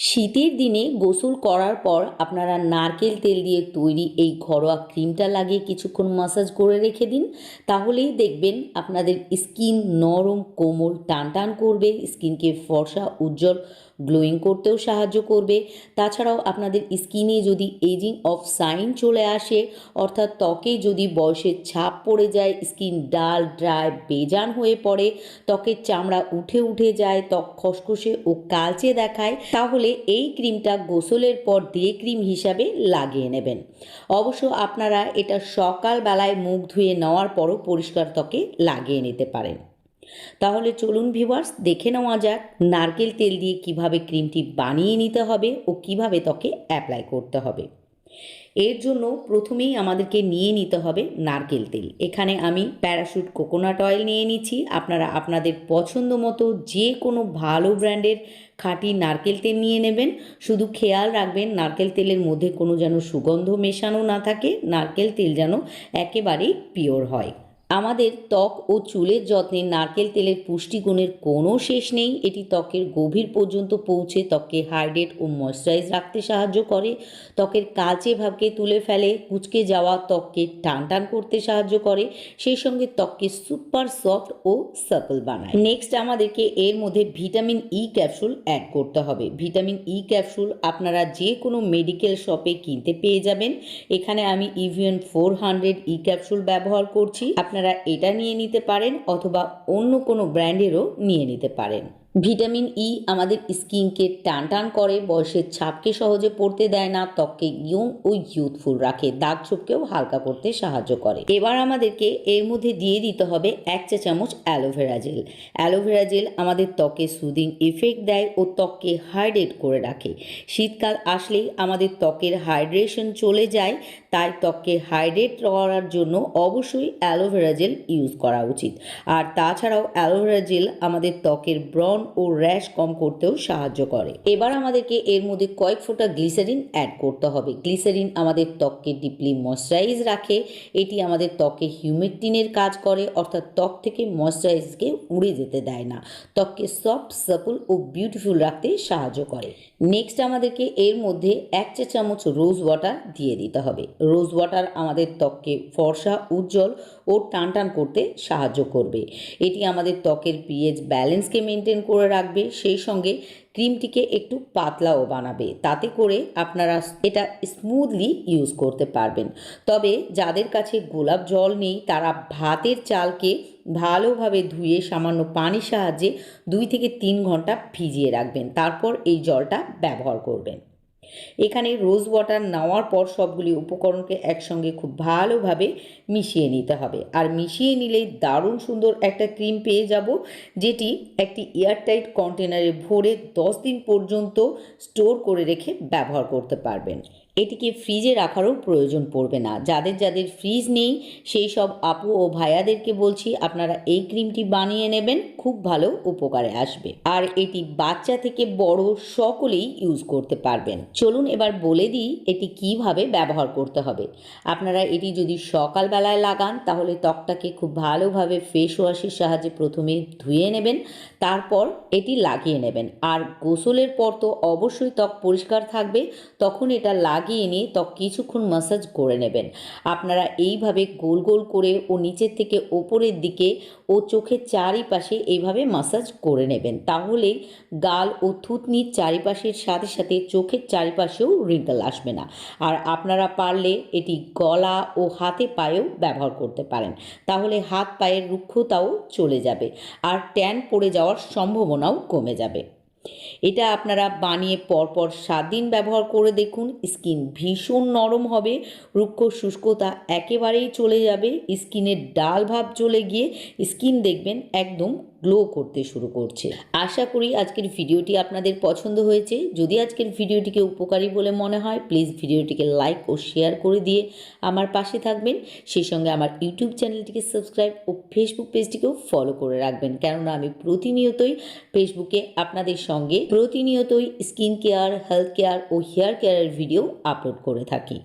শীতের দিনে গোসল করার পর আপনারা নারকেল তেল দিয়ে তৈরি এই ঘরোয়া ক্রিমটা লাগিয়ে কিছুক্ষণ মাসাজ করে রেখে দিন। তাহলেই দেখবেন আপনাদের স্কিন নরম, কোমল টান টান করবে স্কিনকে ফর্সা, উজ্জ্বল গ্লোয়িং করতেও সাহায্য করবে। তাছাড়াও আপনাদের স্কিনে যদি এজিং অফ সাইন চলে আসে, অর্থাৎ ত্বকে যদি বয়সের ছাপ পড়ে যায়, স্কিন ডাল, ড্রাই, বেজান হয়ে পড়ে, ত্বকের চামড়া উঠে উঠে যায়, ত্বক খসখসে ও কালচে দেখায়, তাহলে এই ক্রিমটা গোসলের পর ডে ক্রিম হিসাবে লাগিয়ে নেবেন। অবশ্য আপনারা এটা সকালবেলায় মুখ ধুয়ে নেওয়ার পরও পরিষ্কার ত্বকে লাগিয়ে নিতে পারেন। তাহলে চলুন ভিউয়ার্স দেখে নেওয়া যাক নারকেল তেল দিয়ে কীভাবে ক্রিমটি বানিয়ে নিতে হবে ও কীভাবে ত্বকে অ্যাপ্লাই করতে হবে। এর জন্য প্রথমেই আমাদেরকে নিয়ে নিতে হবে নারকেল তেল। এখানে আমি প্যারাশুট কোকোনাট অয়েল নিয়ে নিচ্ছি। আপনারা আপনাদের পছন্দ মতো যে কোনো ভালো ব্র্যান্ডের খাঁটি নারকেল তেল নিয়ে নেবেন। শুধু খেয়াল রাখবেন নারকেল তেলের মধ্যে কোনো যেন সুগন্ধ মেশানো না থাকে। নারকেল তেল যেন একেবারেই পিওর হয়। আমাদের ত্বক ও চুলের যত্নে নারকেল তেলের পুষ্টিগুণের কোনো শেষ নেই। এটি ত্বকের গভীর পর্যন্ত পৌঁছে ত্বককে হাইড্রেট ও ময়শ্চারাইজ রাখতে সাহায্য করে। ত্বকের কালচে ভাবকে তুলে ফেলে, কুচকে যাওয়া ত্বককে টান টান করতে সাহায্য করে, সেই সঙ্গে ত্বককে সুপার সফট ও সাপল বানায়। নেক্সট আমাদেরকে এর মধ্যে ভিটামিন ই ক্যাপসুল অ্যাড করতে হবে। ভিটামিন ই ক্যাপসুল আপনারা যে কোনো মেডিকেল শপে কিনতে পেয়ে যাবেন। এখানে আমি Evion four hundred E capsule ব্যবহার করছি। আপনারা এটা নিয়ে নিতে পারেন অথবা অন্য কোনো ব্র্যান্ডেরও নিয়ে নিতে পারেন। ভিটামিন ই আমাদের স্কিনকে টান টান করে, বয়সের ছাপকে সহজে পড়তে দেয় না, ত্বককে ইয়ং ও ইউথফুল রাখে, দাগ ছোপকেও হালকা করতে সাহায্য করে। এবার আমাদেরকে এর মধ্যে দিয়ে দিতে হবে এক চা চামচ অ্যালোভেরা জেল অ্যালোভেরা জেল আমাদের ত্বকে সুদিং ইফেক্ট দেয় ও ত্বককে হাইড্রেট করে রাখে। শীতকাল আসলেই আমাদের ত্বকের হাইড্রেশন চলে যায়, তাই ত্বককে হাইড্রেট করার জন্য অবশ্যই অ্যালোভেরা জেল ইউজ করা উচিত। আর তাছাড়াও অ্যালোভেরা জেল আমাদের ত্বকের ব্রণ ও র্যাশ কম করতেও সাহায্য করে। এবার আমাদেরকে এর মধ্যে কয়েক ফোঁটা গ্লিসারিন অ্যাড করতে হবে। গ্লিসারিন আমাদের ত্বককে ডিপলি ময়শ্চারাইজ রাখে। এটি আমাদের ত্বকে হিউমেটিনের কাজ করে, অর্থাৎ ত্বক থেকে ময়শ্চারাইজকে উড়ে যেতে দেয় না। ত্বককে সফট সাপল ও বিউটিফুল রাখতে সাহায্য করে। নেক্সট আমাদেরকে এর মধ্যে এক চা চামচ রোজ ওয়াটার দিয়ে দিতে হবে। রোজ ওয়াটার আমাদের ত্বককে ফর্সা, উজ্জ্বল ও টান টান করতে সাহায্য করবে। এটি আমাদের ত্বকের পিএইচ ব্যালেন্সকে মেনটেন করে রাখবে, সেই সঙ্গে ক্রিমটিকে একটু পাতলাও বানাবে। তাতে করে আপনারা এটা স্মুথলি ইউজ করতে পারবেন। তবে যাদের কাছে গোলাপ জল নেই, তারা ভাতের চালকে ভালোভাবে ধুয়ে সামান্য পানির সাহায্যে দুই থেকে তিন ঘণ্টা ভিজিয়ে রাখবেন। তারপর এই জলটা ব্যবহার করবেন। এখানে রোজ ওয়াটার নেওয়ার পর সবগুলি উপকরণকে একসঙ্গে খুব ভালোভাবে মিশিয়ে নিতে হবে। আর মিশিয়ে নিলেই দারুণ সুন্দর একটা ক্রিম পেয়ে যাব, যেটি একটি এয়ারটাইট কন্টেনারে ভরে দশ দিন পর্যন্ত স্টোর করে রেখে ব্যবহার করতে পারবেন। এটিকে ফ্রিজে রাখারও প্রয়োজন পড়বে না। যাদের যাদের ফ্রিজ নেই, সেই সব আপু ও ভাইয়াদেরকে বলছি, আপনারা এই ক্রিমটি বানিয়ে নেবেন, খুব ভালো উপকারে আসবে। আর এটি বাচ্চা থেকে বড় সকলেই ইউজ করতে পারবেন। চলুন এবার বলে দিই, এটি কীভাবে ব্যবহার করতে হবে। আপনারা এটি যদি সকালবেলায় লাগান, তাহলে ত্বকটাকে খুব ভালোভাবে ফেস ওয়াশের সাহায্যে প্রথমে ধুয়ে নেবেন, তারপর এটি লাগিয়ে নেবেন। আর গোসলের পর তো অবশ্যই ত্বক পরিষ্কার থাকবে, তখন এটা লাগিয়ে নিয়ে ত্বক কিছুক্ষণ মাসাজ করে নেবেন। আপনারা এইভাবে গোল গোল করে ও নিচের থেকে ওপরের দিকে ও চোখের চারিপাশে এইভাবে মাসাজ করে নেবেন। তাহলেই গাল ও থুতনির চারিপাশের সাথে সাথে চোখের চারিপাশেও রিঙ্কেল আসবে না। আর আপনারা পারলে এটি গলা ও হাতে পায়েও ব্যবহার করতে পারেন। তাহলে হাত পায়ের রুক্ষতাও চলে যাবে। আর ট্যান পড়ে যাওয়ার সম্ভাবনাও কমে যাবে। এটা আপনারা বানিয়ে পরপর সাত দিন ব্যবহার করে দেখুন, স্কিন ভীষণ নরম হবে, রুক্ষ শুষ্কতা একেবারেই চলে যাবে, স্কিনের ডাল ভাব চলে গিয়ে স্কিন দেখবেন একদম গ্লো করতে শুরু করছে। আশা করি আজকের ভিডিওটি আপনাদের পছন্দ হয়েছে। যদি আজকের ভিডিওটিকে উপকারী বলে মনে হয় প্লিজ ভিডিওটিকে লাইক ও শেয়ার করে দিয়ে আমার পাশে থাকবেন। সেই সঙ্গে আমার ইউটিউব চ্যানেলটিকে সাবস্ক্রাইব ও ফেসবুক পেজটিকেও ফলো করে রাখবেন। কেননা আমি প্রতিনিয়তই ফেসবুকে আপনাদের সঙ্গে প্রতিনিয়তই স্কিন কেয়ার হেলথ কেয়ার ও হেয়ার কেয়ারের ভিডিও আপলোড করে থাকি।